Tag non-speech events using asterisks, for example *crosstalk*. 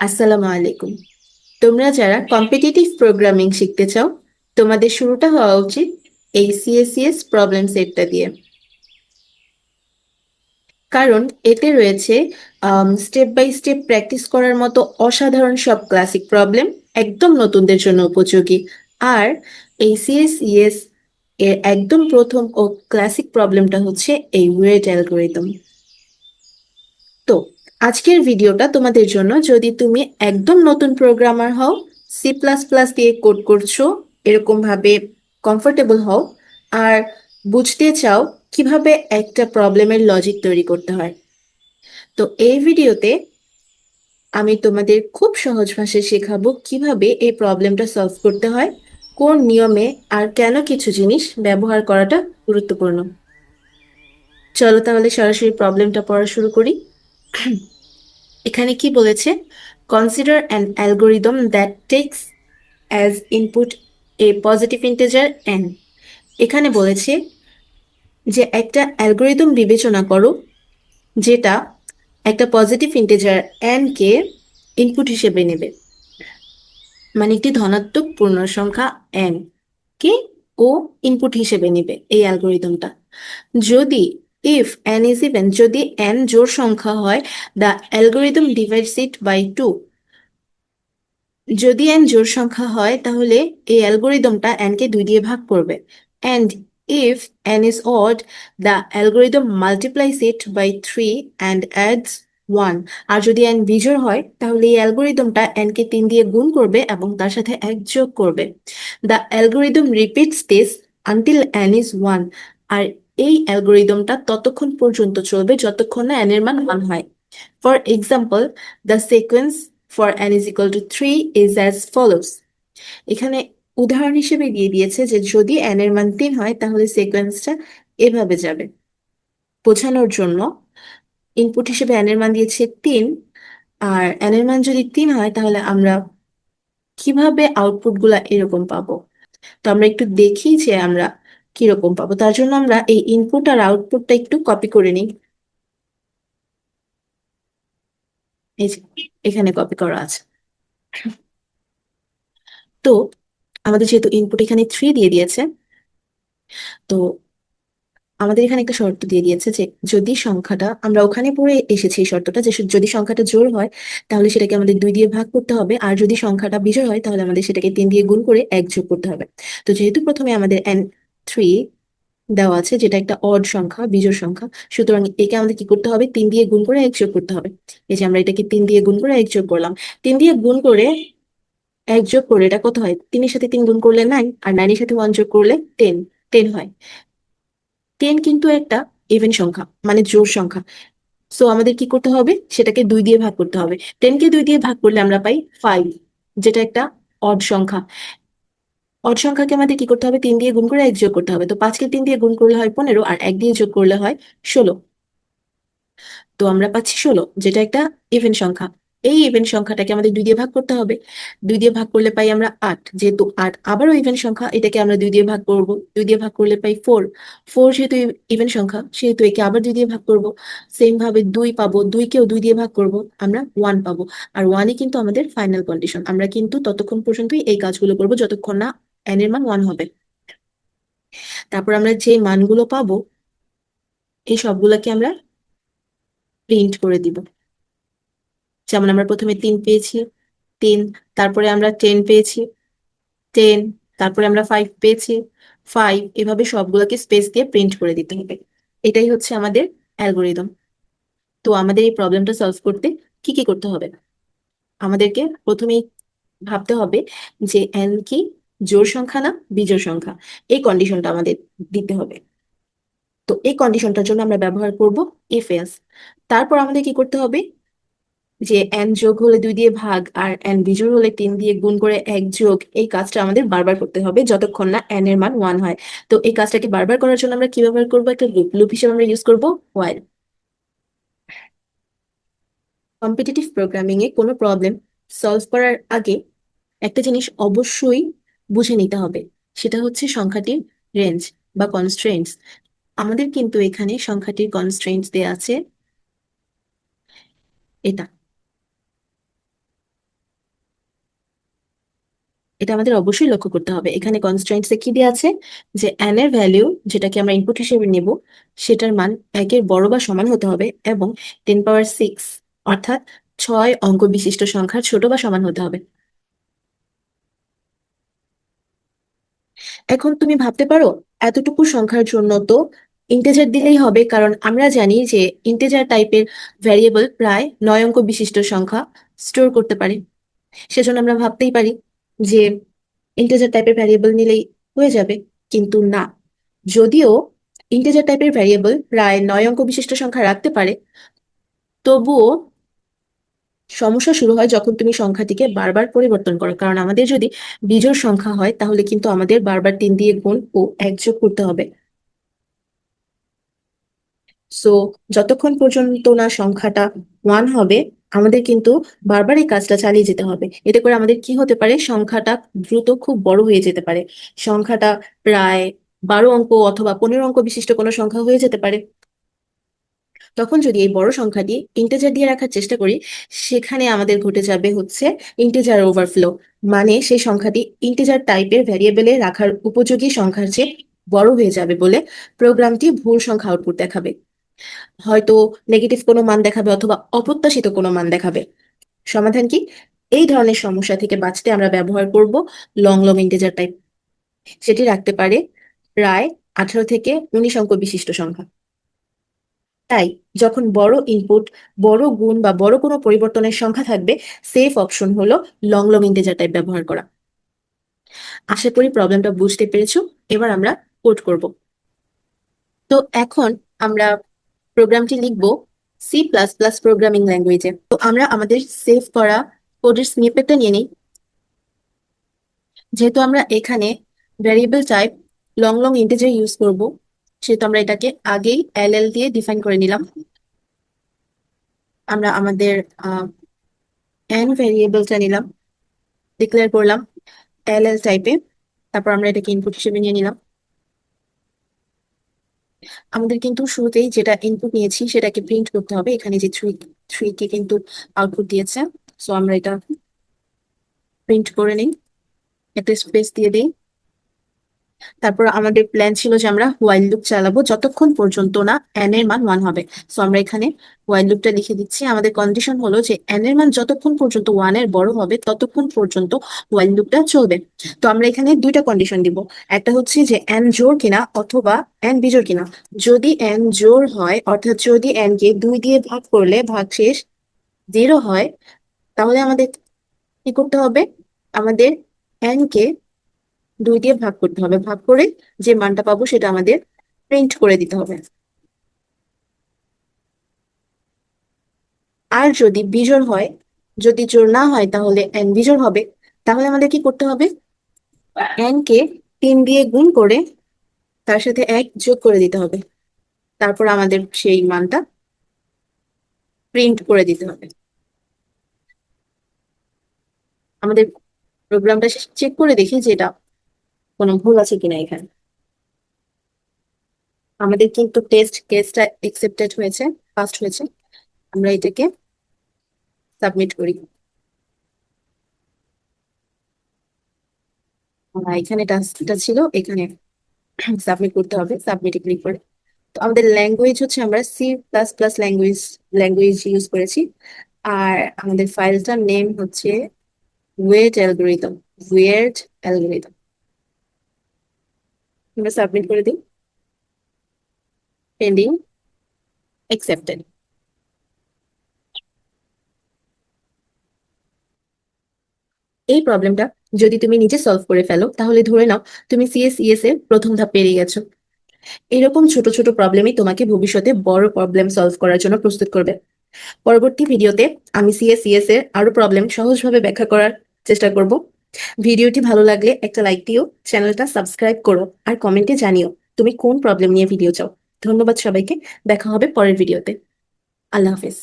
আসসালামু আলাইকুম। তোমরা যারা কম্পিটিটিভ প্রোগ্রামিং শিখতে চাও, তোমাদের শুরুটা হওয়া উচিত এই সিএসসিএস প্রবলেম সেটটা দিয়ে। কারণ এতে রয়েছে স্টেপ বাই স্টেপ প্র্যাকটিস করার মতো অসাধারণ সব ক্লাসিক প্রবলেম একদম নতুনদের জন্য উপযোগী। আর এই সিএসসিএস এর একদম প্রথম ও ক্লাসিক প্রবলেমটা হচ্ছে এই ওয়েট অ্যালগোরিদম তো আজকের ভিডিওটা তোমাদের জন্য। যদি তুমি একদম নতুন প্রোগ্রামার হও সি প্লাস প্লাস দিয়ে কোড করছ এরকম ভাবে কমফোর্টেবল হও, আর বুঝতে চাও কীভাবে একটা প্রবলেমের লজিক তৈরি করতে হয়। তো এই ভিডিওতে আমি তোমাদের খুব সহজ ভাষায় শেখাবো কীভাবে এই প্রবলেমটা সলভ করতে হয়, কোন নিয়মে আর কেন কিছু জিনিস ব্যবহার করাটা গুরুত্বপূর্ণ। চলো তাহলে সরাসরি প্রবলেমটা পড়া শুরু করি। *clears throat* এখানে কি বলেছে? Consider an algorithm that takes as input a positive integer n এখানে বলেছে যে একটা অ্যালগোরিদম বিবেচনা করো, যেটা একটা পজিটিভ ইন্টেজার এন কে ইনপুট হিসেবে নেবে। মানে একটি ধনাত্মক পূর্ণ সংখ্যা এন কে ও ইনপুট হিসেবে নেবে এই অ্যালগোরিদমটা যদি ইফ n is even যদি n জোড় সংখ্যা হয় the algorithm divides it by 2 যদি n জোড় সংখ্যা হয় তাহলে এই অ্যালগোরিদমটা n কে দুই দিয়ে ভাগ করবে and if n is odd the algorithm multiplies it by 3 and adds 1 আর যদি n বিজোড় হয় তাহলে এই অ্যালগোরিদমটা n কে তিন দিয়ে গুণ করবে এবং তার সাথে এক যোগ করবে the algorithm repeats this until n is 1 আর এই অ্যালগোরিদমটা ততক্ষণ পর্যন্ত চলবে যতক্ষণ না n এর মান 1 হয়। For example the sequence for n is equal to 3 is as follows এখানে উদাহরণ হিসেবে দিয়ে দিয়েছে যে যদি এন এর মান তিন হয়, তাহলে সিকোয়েন্সটা এভাবে যাবে। বোঝানোর জন্য ইনপুট হিসেবে n এর মান দিয়েছে তিন, আর n এর মান যদি তিন হয়, তাহলে আমরা কীভাবে আউটপুটগুলা এরকম পাবো? তো আমরা একটু দেখি যে আমরা কীরকম পাবো? তার জন্য আমরা এই ইনপুট আর আউটপুটটা একটু কপি করে নিই। এই যে, এখানে কপি করা আছে। তো, আমাদের যেহেতু ইনপুট এখানে থ্রি দিয়ে দিয়েছে, তো আমাদের এখানে একটা শর্ত দিয়ে দিয়েছে যে যদি সংখ্যাটা, আমরা ওখানে পড়ে এসেছি এই শর্তটা যে যদি সংখ্যাটা জোড় হয়, তাহলে সেটাকে আমাদের দুই দিয়ে ভাগ করতে হবে। আর যদি সংখ্যাটা বিজোড় হয়, তাহলে আমাদের সেটাকে তিন দিয়ে গুণ করে এক যোগ করতে হবে। তো যেহেতু প্রথমে আমাদের থ্রি দেওয়া আছে, যেটা একটা অড সংখ্যা, বিজোড় সংখ্যা। সুতরাং একে আমাদের কি করতে হবে? তিন দিয়ে গুণ করে এক যোগ করতে হবে। এই যে আমরা এটাকে তিন দিয়ে গুণ করে এক যোগ করলাম। তিন দিয়ে গুণ করে এক যোগ করে এটা কত হয়? তিনের সাথে তিন গুণ করলে নাইন আর নাইনের সাথে ওয়ান যোগ করলে টেন টেন হয়। টেন কিন্তু একটা ইভেন সংখ্যা মানে জোর সংখ্যা। সো আমাদের কি করতে হবে? সেটাকে দুই দিয়ে ভাগ করতে হবে। টেনকে দুই দিয়ে ভাগ করলে আমরা পাই ফাইভ যেটা একটা অড সংখ্যা। অড সংখ্যাকে আমাদের কি করতে হবে? তিন দিয়ে গুণ করে এক যোগ করতে হবে। তো পাঁচকে তিন দিয়ে গুণ করলে হয় পনেরো আর এক দিয়ে যোগ করলে হয় ষোলো। তো আমরা পাচ্ছি ষোলো, যেটা একটা ইভেন সংখ্যা। এই ইভেন সংখ্যাটাকে আমাদের দুই দিয়ে ভাগ করতে হবে। দুই দিয়ে ভাগ করলে পাই আমরা আট। যেহেতু আট আবারও ইভেন সংখ্যা, এটাকে আমরা দুই দিয়ে ভাগ করব। দুই দিয়ে ভাগ করলে পাই ফোর ফোর যেহেতু ইভেন সংখ্যা, সেহেতু একে আবার দুই দিয়ে ভাগ করব। সেম ভাবে দুই পাবো, দুইকেও দুই দিয়ে ভাগ করব, আমরা ওয়ান পাবো। আর ওয়ানই কিন্তু আমাদের ফাইনাল কন্ডিশন আমরা কিন্তু ততক্ষণ পর্যন্তই এই কাজগুলো করব, যতক্ষণ না এন এর মান ওয়ান হবে। তারপর আমরা যে মানগুলো পাবো, এই সবগুলোকে আমরা প্রিন্ট করে দিব। যেমন আমরা প্রথমে তিন পেয়েছি, তিন, তারপরে আমরা টেন পেয়েছি টেন তারপরে আমরা ফাইভ পেয়েছি ফাইভ এভাবে সবগুলোকে স্পেস দিয়ে প্রিন্ট করে দিতে হবে। এটাই হচ্ছে আমাদের অ্যালগোরিদম তো আমাদের এই প্রবলেমটা সলভ করতে কি কি করতে হবে? আমাদেরকে প্রথমেই ভাবতে হবে যে এন কি জোড় সংখ্যা না বিজোড় সংখ্যা, এই কন্ডিশনটা আমাদের দিতে হবে। তো এই কন্ডিশনটার জন্য আমরা ব্যবহার করব ইফ এলস তারপর আমাদের কি করতে হবে? যে এন যোগ হলে দুই দিয়ে ভাগ আর এন বিজোড় হলে তিন দিয়ে গুণ করে এক যোগ, এই কাজটা আমাদের বারবার করতে হবে যতক্ষণ না এন এর মান ওয়ান হয়। তো এই কাজটাকে বারবার করার জন্য আমরা কি ব্যবহার করব? একটা লুপ লুপ হিসেবে আমরা ইউজ করব ওয়াইল কম্পিটিটিভ প্রোগ্রামিং এ কোনো প্রবলেম সলভ করার আগে একটা জিনিস অবশ্যই বুঝে নিতে হবে। সেটা হচ্ছে সংখ্যাটির রেঞ্জ বা কনস্ট্রেন্টস আমাদের কিন্তু এখানে সংখ্যাটির কনস্ট্রেন্টস দেয়া আছে এটা। এটা আমাদের অবশ্যই লক্ষ্য করতে হবে। এখানে কনস্ট্রেন্টসে কি দেওয়া আছে? যে n এর ভ্যালু যেটাকে আমরা ইনপুট হিসেবে নেব, সেটার মান একের বড় বা সমান হতে হবে এবং টেন পাওয়ার সিক্স অর্থাৎ ছয় অঙ্ক বিশিষ্ট সংখ্যার ছোট বা সমান হতে হবে। এখন তুমি ভাবতে পারো, এতটুকু সংখ্যার জন্য তো ইন্টেজার দিলেই হবে, কারণ আমরা জানি যে ইন্টেজার টাইপের ভ্যারিয়েবল প্রায় নয় অঙ্ক বিশিষ্ট সংখ্যা স্টোর করতে পারে। সেজন্য আমরা ভাবতেই পারি যে ইন্টেজার টাইপের ভ্যারিয়েবল নিলেই হয়ে যাবে, কিন্তু না। যদিও ইন্টেজার টাইপের ভ্যারিয়েবল প্রায় নয় অঙ্ক বিশিষ্ট সংখ্যা রাখতে পারে, তবুও সমস্যা শুরু হয় যখন তুমি সংখ্যাটিকে বারবার পরিবর্তন করো। কারণ আমাদের যদি বিজোড় সংখ্যা হয়, তাহলে কিন্তু আমাদের বারবার তিন দিয়ে গুণ ও এক যোগ করতে হবে। সো যতক্ষণ পর্যন্ত না সংখ্যাটা ওয়ান হবে, আমাদের কিন্তু বারবার এই কাজটা চালিয়ে যেতে হবে। এতে করে আমাদের কি হতে পারে? সংখ্যাটা দ্রুত খুব বড় হয়ে যেতে পারে। সংখ্যাটা প্রায় বারো অঙ্ক অথবা পনেরো অঙ্ক বিশিষ্ট কোনো সংখ্যা হয়ে যেতে পারে। তখন যদি এই বড় সংখ্যাটি ইন্টেজার দিয়ে রাখার চেষ্টা করি, সেখানে আমাদের ঘটে যাবে হচ্ছে ইন্টেজার ওভারফ্লো মানে সেই সংখ্যাটি ইন্টেজার টাইপের ভ্যারিয়েবলে রাখার উপযোগী সংখ্যার চেয়ে বড় হয়ে যাবে বলে প্রোগ্রামটি ভুল সংখ্যা আউটপুট দেখাবে। হয়তো নেগেটিভ কোনো মান দেখাবে অথবা অপ্রত্যাশিত কোনো মান দেখাবে। সমাধান কি? এই ধরনের সমস্যা থেকে বাঁচতে আমরা ব্যবহার করব লং লং ইন্টেজার টাইপ সেটি রাখতে পারে প্রায় আঠারো থেকে উনিশ অঙ্ক বিশিষ্ট সংখ্যা। তাই যখন বড় ইনপুট বড় গুণ বা বড় কোনো পরিবর্তনের সংখ্যা থাকবে সেফ অপশন হলো লং লং ইন্টেজার টাইপ ব্যবহার করা। আশা করি প্রবলেমটা বুঝতে পেরেছ। এবার আমরা কোড করব। তো এখন আমরা প্রোগ্রামটি লিখব সি প্লাস প্লাস প্রোগ্রামিং ল্যাঙ্গুয়েজে তো আমরা আমাদের সেভ করা কোডের স্নিপেটটা নিয়ে নিই। যেহেতু আমরা এখানে variable type long long integer use করব সেহেতু আমরা এটাকে আগেই এল এল দিয়ে ডিফাইন করে নিলাম, আমরা আমাদের এন ভ্যারিয়েবলটা নিলাম ডিক্লেয়ার করলাম এল এল টাইপে তারপর আমরা এটাকে ইনপুট হিসেবে নিয়ে নিলাম। আমাদের কিন্তু শুরুতেই যেটা ইনপুট নিয়েছি সেটাকে প্রিন্ট করতে হবে, এখানে যে থ্রি থ্রি কে কিন্তু আউটপুট দিয়েছে সো আমরা এটা প্রিন্ট করে নিই, একটা স্পেস দিয়ে দিই। তারপর আমাদের প্ল্যান ছিল যে আমরা হোয়াইল লুপ চালাবো যতক্ষণ পর্যন্ত না এন এর মান ওয়ান হবে। সো আমরা এখানে হোয়াইল লুপটা লিখে দিচ্ছি। আমাদের কন্ডিশন হলো যে এন এর মান যতক্ষণ পর্যন্ত ওয়ানের বড় হবে, ততক্ষণ পর্যন্ত হোয়াইল লুপটা চলবে। তো আমরা এখানে দুইটা কন্ডিশন দিব। একটা হচ্ছে যে এন জোর কিনা অথবা এন বিজোর কিনা। যদি এন জোর হয়, অর্থাৎ যদি এন কে দুই দিয়ে ভাগ করলে ভাগ শেষ জিরো হয়, তাহলে আমাদের কি করতে হবে? আমাদের এন কে দুই দিয়ে ভাগ করতে হবে। ভাগ করে যে মানটা পাবো সেটা আমাদের প্রিন্ট করে দিতে হবে। আর যদি বিজোড় হয়, যদি জোড় না হয় তাহলে এন বিজোড় হবে। তাহলে আমাদের কি করতে হবে? এন কে তিন দিয়ে গুণ করে তার সাথে এক যোগ করে দিতে হবে। তারপর আমাদের সেই মানটা প্রিন্ট করে দিতে হবে। আমাদের প্রোগ্রামটা চেক করে দেখি যে এটা কোনো ভুল আছে কিনা এখানে? আমাদের কিন্তু টেস্ট কেসটা একসেপ্টেড হয়েছে পাস্ট হয়েছে। আমরা এটাকে সাবমিট করি। এখানে টাস্কটা ছিল, এখানে সাবমিট করতে হবে সাবমিটে ক্লিক করে। তো আমাদের ল্যাঙ্গুয়েজ হচ্ছে আমরা C plus plus language language use করেছি। আর আমাদের ফাইলটার নেম হচ্ছে ওয়েট অ্যালগোরিদম ওয়েট অ্যালগোরিদম আমরা সাবমিট করে দিই। পেন্ডিং অ্যাকসেপ্টেড এই প্রবলেমটা যদি তুমি নিজে সলভ করে ফেলো, তাহলে ধরে নাও তুমি সিএসইএস এর প্রথম ধাপ পেরিয়ে গেছো। এরকম ছোট ছোট প্রবলেমই তোমাকে ভবিষ্যতে বড় প্রবলেম সলভ করার জন্য প্রস্তুত করবে। পরবর্তী ভিডিওতে আমি সিএসইএস এর আরও প্রবলেম সহজভাবে ব্যাখ্যা করার চেষ্টা করব। ভিডিওটি ভালো লাগলে একটা লাইক দিও, চ্যানেলটা সাবস্ক্রাইব করো আর কমেন্টে জানিও তুমি কোন প্রবলেম নিয়ে ভিডিও চাও। ধন্যবাদ সবাইকে, দেখা হবে পরের ভিডিওতে আল্লাহ হাফেজ।